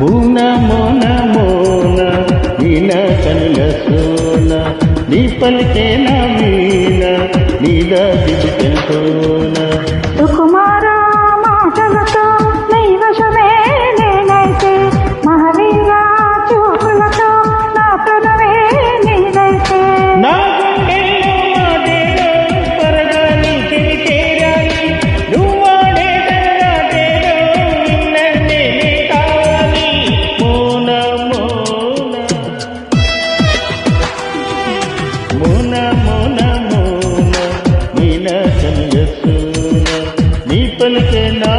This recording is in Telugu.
భూన మోన మోన నీన కనుల సోన. నీ పలికే నా మీన నీద దిగుతోన మోన మోన మోన మీనా చంద్రసూన నీ నా